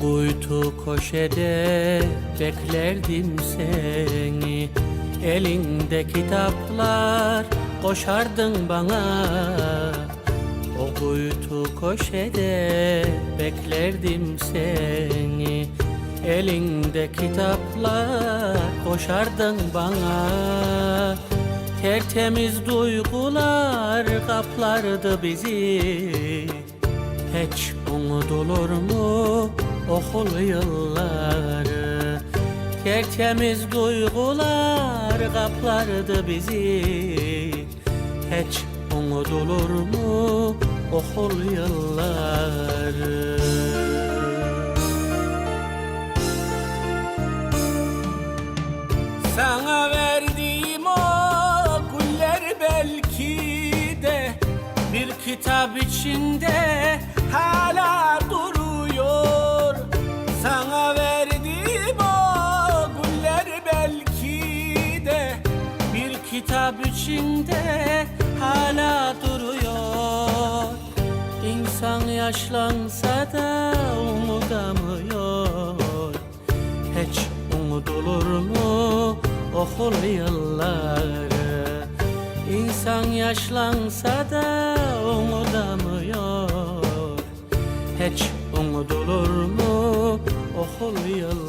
Kuytu köşede beklerdim seni. Elinde kitaplar koşardın bana. O kuytu köşede beklerdim seni. Elinde kitaplar koşardın bana. Tertemiz duygular kaplardı bizi. Hiç unutulur mu okul yılları Tertemiz duygular kaplardı bizi. Hiç unutulur mu okul yılları? Sana verdiğim o güller belki de Bir kitap içinde hala kitap içinde hala duruyor. İnsan yaşlansa da umutamıyor hiç unutulur mu okul yılları? İnsan yaşlansa da umutamıyor Hiç unutulur mu okul yılları